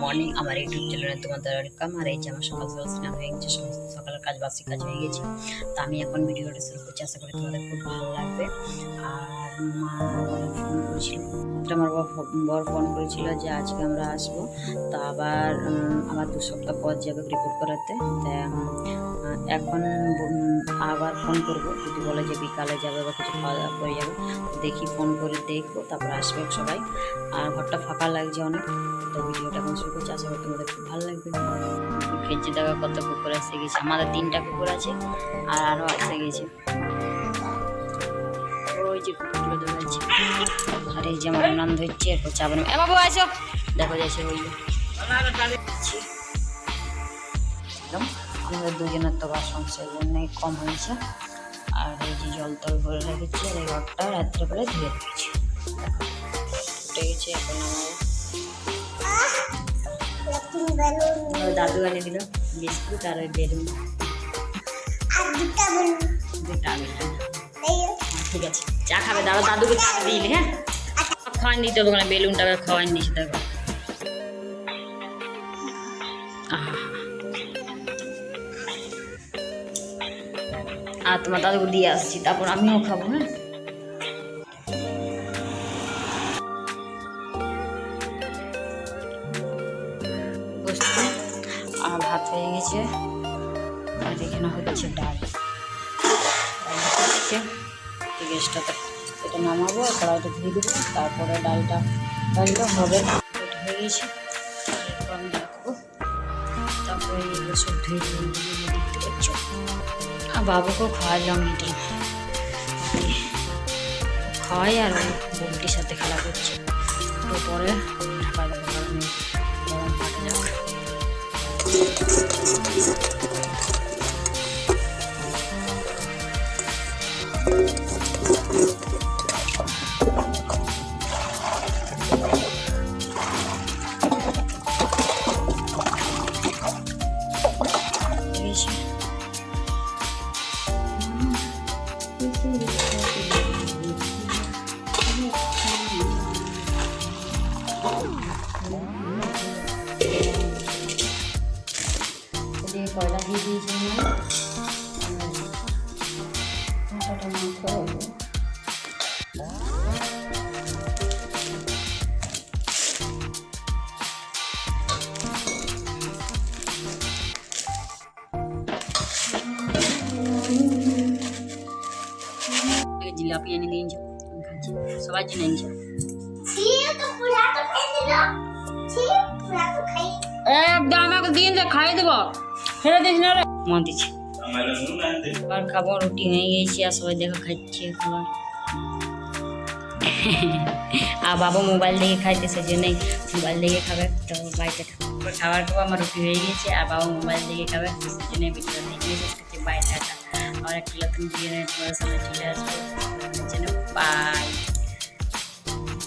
Morning আমার YouTube চ্যানেলে তোমাদের ওয়েলকাম। আর এই যে আমার সকাল সকাল স্নান হয়ে গেছে সমস্ত সকালের কাজ বাসি কাজ হয়ে গেছে। তো আমি এখন ভিডিওটা শুরু করছি। আশা করি তোমাদের খুব ভালো লাগবে। আর মা ফোন করেছিল। তো আমার বর- ফোন করেছিল যে আজকে আমরা আসব। তো আবার আবার দু সপ্তাহ পর যাবে রিপোর্ট করাতে। উম, এখন আবার ফোন করব। যদি বলে যে বিকালে যাবে বা কিছু খাওয়া দাওয়া করে যাবে, দেখি ফোন করে দেখব, তারপর আসবে সবাই। আর ঘরটা ফাঁকা লাগছে অনেক, তো ভিডিওটা এখন শুরু করছি। আশা করি তোমাদের খুব ভালো লাগবে। ফেলছি দেখা কত কুকুর এসে গেছে। আমাদের তিনটা কুকুর আছে, আর আরও এসে গেছে। ওই যে কুকুরগুলো দৌড়াচ্ছে। যে আমার ধরছে, এরপর আসো দেখো যাচ্ছে ওই একদম। আমাদের দুজনের তো বাসন সেই জন্যই কম হয়েছে। আর এই যে জল তল ভরে রেখেছি আর এই ঘরটা রাত্রেবেলায় ধুয়ে রেখেছি উঠে গেছে এখন আমার। দাদু এনে দিল বিস্কুট আর ওই বেলুন। দুটা হ্যাঁ, ঠিক আছে। চা খাবে দাঁড়া দাদুকে চা দিলি হ্যাঁ? খাওয়ান দিতে হবে ওখানে বেলুনটাকে খাওয়ান দিয়েছে দেখো আর তোমার দাদুকে দিয়ে আসছি, তারপর আমিও খাব হ্যাঁ? ভাত হয়ে গেছে। আর এখানে হচ্ছে ডাল। হচ্ছে। গ্যাসটাতে এটা নামাবো আর কড়াইটা ধুয়ে দেবো, তারপরে ডালটা ডালটা হবে। হয়ে গেছে। আমি রাখব তারপরে সব ধুয়ে দিয়ে দেখতে বাবুকেও খাওয়ালাম এটা। খাওয়াই আর বোনটির সাথে খেলা করছে। তো পরে ঢাকা যাব, কারণ গরম কয়লা দিয়ে দিয়েছি মাথাটা মাখতে হবে জিলাপি এনে দিয়েছি আমি খাচ্ছি সবাই জন্য এনেছে একদম আমাকে দিন দে খাই দেবো। ফেলে দিস না রে। মন দিচ্ছি। আবার খাব, রুটি হয়ে গেছি আর সবাই দেখো খাচ্ছে খাবার। আর বাবা মোবাইল দেখে খাইতে সেজন্যই মোবাইল দেখে খাবে, তো বাড়িতে খাবার খাব, আমার রুটি হয়ে গেছে আর বাবা মোবাইল দেখে খাবে সেজন্য বাইরে আর একটা নতুন সামনে চলে আসব। বাই